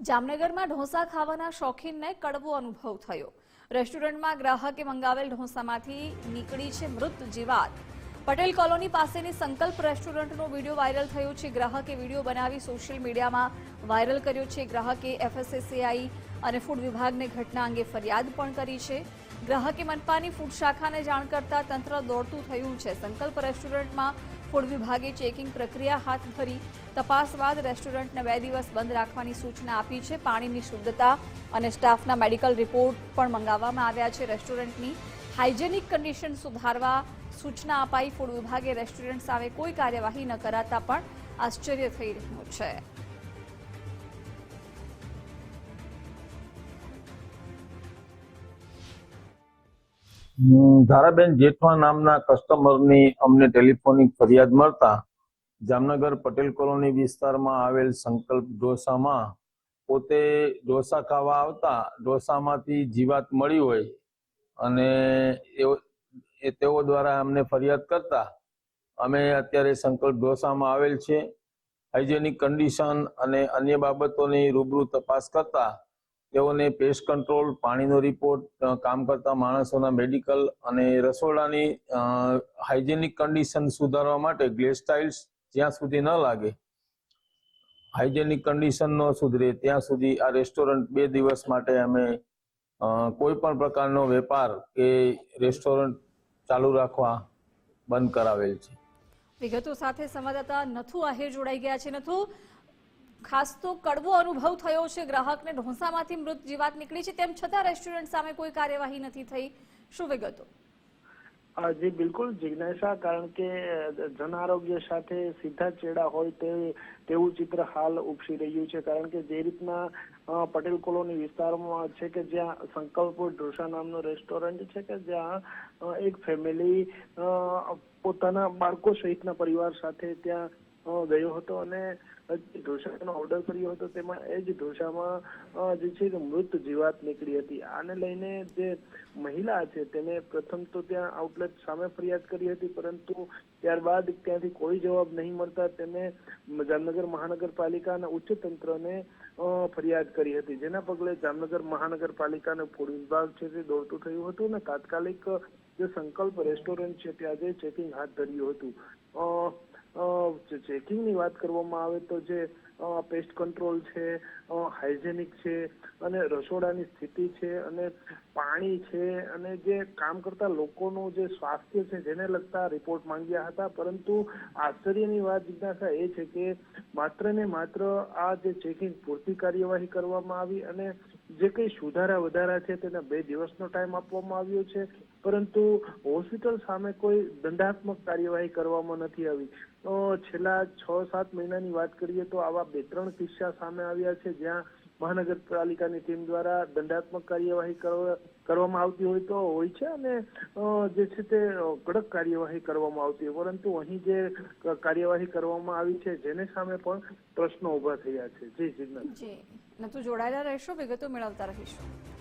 જામનગરમાં ઢોસા ખાવાના શોખીનને કડવો અનુભવ થયો. રેસ્ટોરન્ટમાં ગ્રાહકે મંગાવેલ ઢોસામાંથી નીકળી છે મૃત જીવાત. પટેલ કોલોની પાસેની સંકલ્પ રેસ્ટોરન્ટનો વીડિયો વાયરલ થયો છે. ગ્રાહકે વીડિયો બનાવી સોશિયલ મીડિયામાં વાયરલ કર્યો છે. ગ્રાહકે એફએસએસએઆઈ અને ફૂડ વિભાગને ઘટના અંગે ફરિયાદ પણ કરી છે. ગ્રાહકે મનપાની ફૂડ શાખાને જાણ કરતા તંત્ર દોડતું થયું છે. સંકલ્પ રેસ્ટોરન્ટમાં ફૂડ વિભાગે ચેકિંગ પ્રક્રિયા હાથ ધરી તપાસ બાદ રેસ્ટોરન્ટને બે દિવસ બંધ રાખવાની સૂચના આપી છે. પાણીની શુદ્ધતા અને સ્ટાફના મેડિકલ રિપોર્ટ પણ મંગાવવામાં આવ્યા છે. રેસ્ટોરન્ટની હાઇજેનિક કન્ડિશન સુધારવા સૂચના અપાઈ. ફૂડ વિભાગે રેસ્ટોરન્ટ સામે કોઈ કાર્યવાહી ન કરાતા પણ આશ્ચર્ય થઈ રહ્યું છે. ધારાબેન જેઠવા નામના કસ્ટમરની અમને ટેલિફોનિક ફરિયાદ મળતા જામનગર પટેલ કોલોની વિસ્તારમાં આવેલ સંકલ્પ ઢોસામાં પોતે ઢોસા ખાવા આવતા ઢોસામાંથી જીવાત મળી હોય અને એ તેઓ દ્વારા અમને ફરિયાદ કરતા અમે અત્યારે સંકલ્પ ઢોસામાં આવેલ છે. હાઇજેનિક કન્ડિશન અને અન્ય બાબતોની રૂબરૂ તપાસ કરતા તેઓને પેસ્ટ કંટ્રોલ પાણીનો રિપોર્ટ કામ કરતા માણસોના મેડિકલ અને રસોડાની હાઇજેનિક કન્ડિશન સુધારવા માટે ગ્લેસ જ્યાં સુધી ન લાગે હાઇજેનિક કન્ડિશન ન સુધરે, ત્યાં સુધી આ રેસ્ટોરન્ટ બે દિવસ માટે અમે કોઈ પણ પ્રકારનો વેપાર કે રેસ્ટોરન્ટ ચાલુ રાખવા બંધ કરાવેલ છે. વિગતો સાથે સંવાદદાતા નથુ આહિર જોડાઈ ગયા છે. નથુ ખાસ તો કડવો અનુભવ થયો છે. ગ્રાહકને ઢોંસામાંથી મૃત જીવાત નીકળી છે. તેમ છતાં રેસ્ટોરન્ટ સામે કોઈ કાર્યવાહી નથી થઈ. શું વિગતો? જી બિલકુલ જિજ્ઞાસા, કારણ કે જન આરોગ્ય સાથે સીધા ચેડા હોય તે, તેવું ચિત્ર હાલ ઉપસી રહ્યું છે. કારણ કે જે રીતના પટેલ કોલોની વિસ્તારમાં છે કે જ્યાં સંકલ્પ ઢોસા નામનું રેસ્ટોરન્ટ છે કે જ્યાં એક ફેમિલી પોતાના બાળકો સહિતના પરિવાર સાથે ત્યાં ગયો હતો અને જે ઢોસાનો ઓર્ડર કર્યો હતો, તેમાં એ જ ઢોસામાં જે છે મૃત જીવાત નીકળી હતી. આને લઈને જે મહિલા છે, તેને પ્રથમ તો ત્યાં આઉટલેટ સામે ફરિયાદ કરી હતી, પરંતુ ત્યારબાદ ત્યાંથી કોઈ જવાબ નહીં મળતા તેને જામનગર મહાનગરપાલિકા અને ઉચ્ચ તંત્રને ફરિયાદ કરી હતી. જેના પગલે જામનગર મહાનગરપાલિકાનો ફૂડ વિભાગ છે તે દોડતું થયું હતું અને તાત્કાલિક જે સંકલ્પ રેસ્ટોરન્ટ છે, ત્યાં જે ચેકિંગ હાથ ધર્યું હતું. ચેકિંગની વાત કરવામાં આવે તો જે પેસ્ટ કંટ્રોલ છે હાઇજેનિક છે, અને રસોડાની સ્થિતિ છે, અને પાણી છે, અને જે કામ કરતા લોકોનું જે સ્વાસ્થ્ય છે, જેને લગતા રિપોર્ટ માંગ્યા હતા. પરંતુ આશ્ચર્યની વાત, જિજ્ઞાસા એ છે કે માત્ર ને માત્ર આ જે ચેકિંગ પૂરતી કાર્યવાહી કરવામાં આવી અને જે કઈ સુધારા વધારા છે, તેના બે દિવસનો ટાઈમ આપવામાં આવ્યો છે. પરંતુ હોસ્પિટલ સામે કોઈ દંડાત્મક કાર્યવાહી કરવામાં નથી આવી. છેલ્લા છ સાત મહિનાની વાત કરીએ તો આવા બે ત્રણ કિસ્સા સામે આવ્યા છે જ્યાં મહાનગરપાલિકાની ટીમ દ્વારા દંડાત્મક કાર્યવાહી કરવામાં આવતી હોય તો હોય છે અને જે છે તે કડક કાર્યવાહી કરવામાં આવતી હોય. પરંતુ અહીં જે કાર્યવાહી કરવામાં આવી છે જેને સામે પણ પ્રશ્નો ઊભા થયા છે. જી. જી જોડાયેલા રહેશો, વિગતો મેળવતા રહીશું.